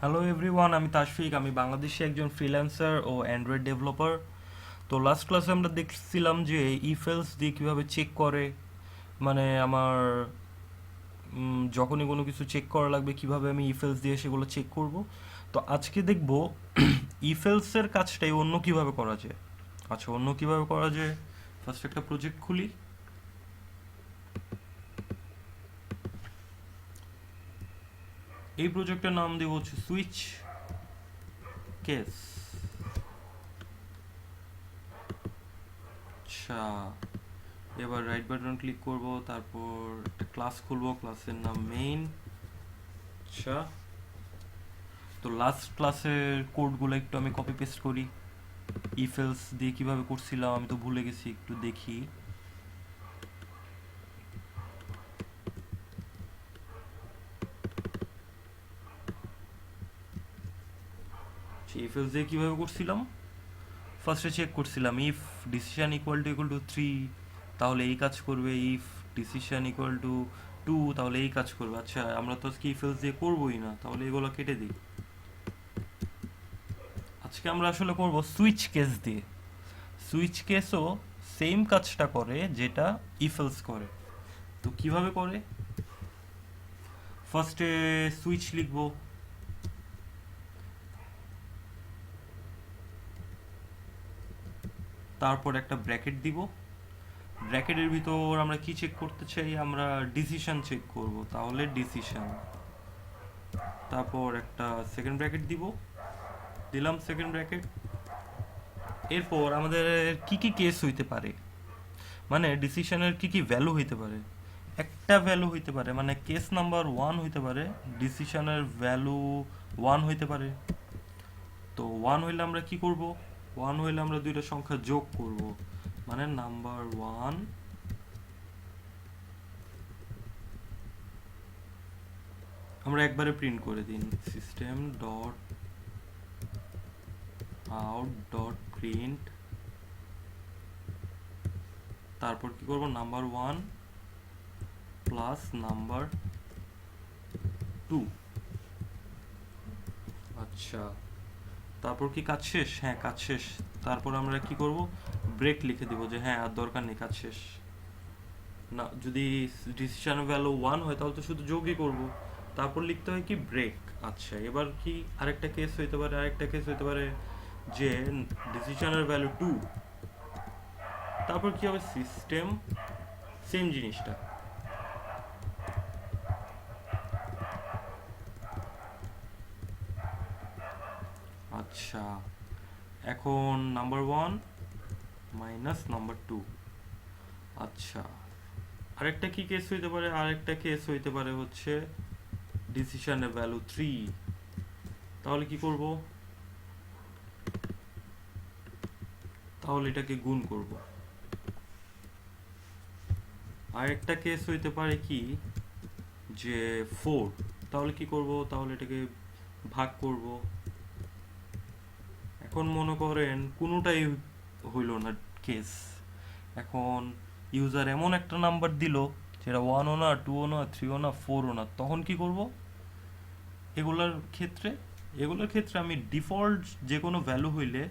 Hello everyone আমি তাশফিক, আমি বাংলাদেশি একজন ফ্রিল্যান্সার ও অ্যান্ড্রয়েড ডেভেলপার তো লাস্ট ক্লাসে আমরা দেখছিলাম যে ইফেলস দিয়ে কীভাবে চেক করে মানে আমার যখনই কোনো কিছু চেক করা লাগবে, কীভাবে আমি ইফেলস দিয়ে সেগুলো চেক করব। তো আজকে দেখব ইফেলসের কাজটাই অন্য কীভাবে করা যায়। আচ্ছা অন্য কীভাবে করা যায়? ফার্স্ট একটা প্রজেক্ট খুলি। এই প্রজেক্টের নাম দেব হচ্ছে সুইচ কেস। আচ্ছা এবার রাইট বাটন ক্লিক করব, তারপর একটা ক্লাস খুলবো ক্লাসের নাম মেইন আচ্ছা তো লাস্ট ক্লাসের কোডগুলো একটু আমি কপি পেস্ট করি। ইফেলস দিয়ে কীভাবে করছিলাম, আমি তো ভুলে গেছি, একটু দেখি। ইফেলস দিয়ে কীভাবে করছিলাম? ফার্স্টে চেক করছিলাম if decision equal to equal to three তাহলে এই কাজ করবে if decision equal to two তাহলে এই কাজ করবে। আচ্ছা আমরা তো আজকে ইফেলস দিয়ে করবোই না, তাহলে এগুলো কেটে দিই। আজকে আমরা আসলে করব সুইচ কেস দিয়ে। সুইচ কেসও সেম কাজটা করে যেটা ইফেলস করে। তো কীভাবে করে? ফার্স্টে সুইচ লিখব। তারপর একটা ব্র্যাকেট দিব। ব্র্যাকেটের ভিতর আমরা কি চেক করতে চাই? আমরা ডিসিশন চেক করব, তাহলে ডিসিশন তারপর একটা সেকেন্ড ব্র্যাকেট দিব। দিলাম সেকেন্ড ব্র্যাকেট এরপর আমাদের কি কি কেস হইতে পারে? মানে ডিসিশনের কি কি ভ্যালু হইতে পারে? একটা ভ্যালু হইতে পারে মানে কেস নাম্বার ওয়ান হইতে পারে ডিসিশনের ভ্যালু ওয়ান হইতে পারে। তো ওয়ান হইলে আমরা কি করব? ওয়ান হইলে আমরা দুইটা সংখ্যা যোগ করব। মানে নাম্বার ওয়ান আমরা একবারে প্রিন্ট করে দিন। System dot out dot print তারপর কি করব? Number one plus number two আচ্ছা। তারপর কি কাজ শেষ? হ্যাঁ কাজ শেষ। তারপর আমরা কি করব? ব্রেক লিখে দিব যে হ্যাঁ আর দরকার নেই, কাজ শেষ। না, যদি ডিসিশন ভ্যালু ওয়ান হয়, তাহলে তো শুধু যোগই করব। তারপর লিখতে হয় কি? ব্রেক আচ্ছা এবার কি আরেকটা কেস হইতে পারে, আরেকটা কেস হইতে পারে যে ডিসিশনের ভ্যালু টু তারপর কি হবে? সিস্টেম সেম জিনিসটা। আচ্ছা এখন number one minus number two আচ্ছা আরেকটা কি কেস হইতে পারে? আরেকটা কেস হইতে পারে হচ্ছে ডিসিশনের ভ্যালু থ্রি তাহলে কি করব? তাহলে এটাকে গুণ করব। আরেকটা কেস হইতে পারে কি? যে ফোর তাহলে কি করব? তাহলে এটাকে ভাগ করব। এখন মনে করেন কোনোটাই হইল না কেস এখন ইউজার এমন একটা নাম্বার দিল, যেটা ওয়ানও না টুও না থ্রিও না ফোরও না, তখন কি করব? এগুলার ক্ষেত্রে, এগুলোর ক্ষেত্রে আমি ডিফল্ট যে কোনো ভ্যালু হইলে,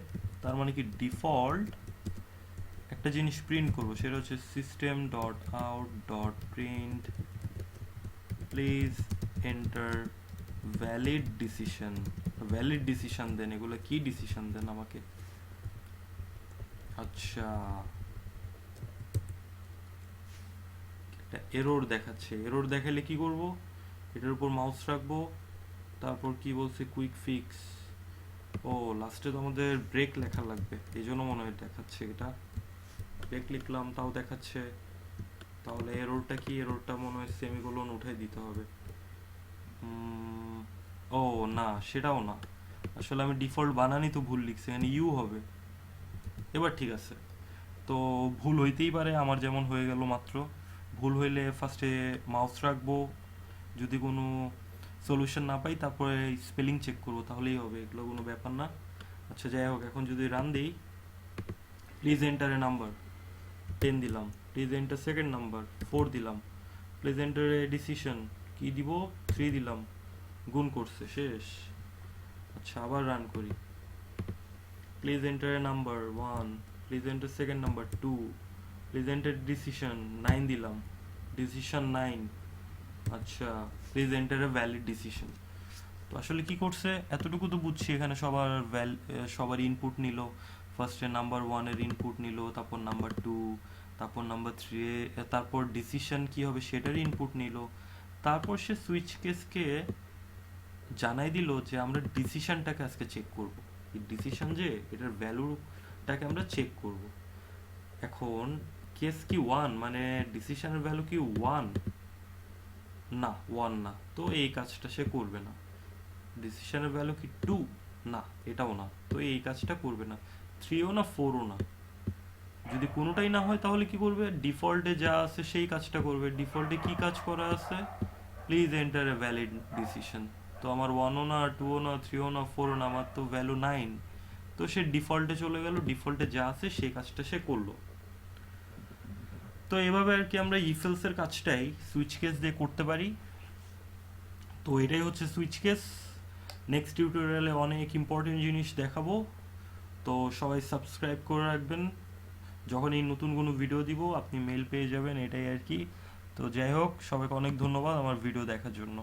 তার মানে কি ডিফল্ট একটা জিনিস প্রিন্ট করব, সেটা হচ্ছে system dot out dot print please enter valid decision valid decision দেন, এগুলো কি ডিসিশন দেন আমাকে? আচ্ছা। একটা এরর দেখাচ্ছে। এরর দেখালে কি করব? এটার উপর মাউস রাখব। তারপর কি বলছে? কুইক ফিক্স ও লাস্টে তো আমাদের ব্রেক লেখা লাগবে। এই জন্য মনে হয় দেখাচ্ছে এটা। ব্রেক লিখলাম, তাও দেখাচ্ছে। তাহলে এররটা কি? এররটা মনে হয় সেমিকোলন উঠাই দিতে হবে। ও না, সেটাও না। আসলে আমি ডিফল্ট বানানি তো ভুল লিখছি এখানে ইউ হবে। এবার ঠিক আছে। তো ভুল হইতেই পারে, আমার যেমন হয়ে গেল মাত্র। ভুল হইলে ফার্স্টে মাউস রাখব। যদি কোনো সলিউশন না পাই, তারপরে স্পেলিং চেক করব, তাহলেই হবে, এগুলো কোনো ব্যাপার না। আচ্ছা যাই হোক, এখন যদি রান দিই please enter a number ten দিলাম। Please enter second number four দিলাম। প্লিজ এন্টার এ ডিসিশন কি দিব? থ্রি দিলাম। গুণ করছে, শেষ। আচ্ছা আবার রান করি। Please enter a number one please enter second number two please enter decision nine দিলাম। ডিসিশন নাইন আচ্ছা please enter a valid decision তো আসলে কি করছে? এতটুকু তো বুঝছি, এখানে সবার ভ্যাল সবার ইনপুট নিল। ফার্স্টে নাম্বার ওয়ানের ইনপুট নিল, তারপর নাম্বার টু তারপর নাম্বার থ্রি তারপর ডিসিশন কি হবে সেটার ইনপুট নিল। তারপর সে সুইচ কেসকে জানাই দিল যে আমরা ডিসিশনটাকে আজকে চেক করব। এই ডিসিশন যে এটার ভ্যালুটাকে আমরা চেক করব। এখন কেস কি ওয়ান মানে ডিসিশনের ভ্যালু কি ওয়ান না ওয়ান না। তো এই কাজটা সে করবে না। ডিসিশনের ভ্যালু কি টু না, এটাও না। তো এই কাজটা করবে না। থ্রিও না ফোরও না। যদি কোনোটাই না হয় তাহলে কি করবে? ডিফল্টে যা আছে সেই কাজটা করবে। ডিফল্টে কি কাজ করা আছে? Please enter a valid decision তো আমার ওয়ানও না টুও না থ্রিও না ফোরও না, আমার তো ভ্যালু নাইন তো সে ডিফল্টে চলে গেল ডিফল্টে যা আছে সেই কাজটা সে করল। তো এভাবে আর কি আমরা ইফেলসের কাজটাই সুইচ কেস দিয়ে করতে পারি। তো এটাই হচ্ছে সুইচ কেস নেক্সট টিউটোরিয়ালে অনেক ইম্পর্টেন্ট জিনিস দেখাবো। তো সবাই সাবস্ক্রাইব করে রাখবেন। যখন এই নতুন কোনো ভিডিও দিব, আপনি মেল পেয়ে যাবেন, এটাই আর কি। তো যাই হোক, সবাইকে অনেক ধন্যবাদ আমার ভিডিও দেখার জন্য।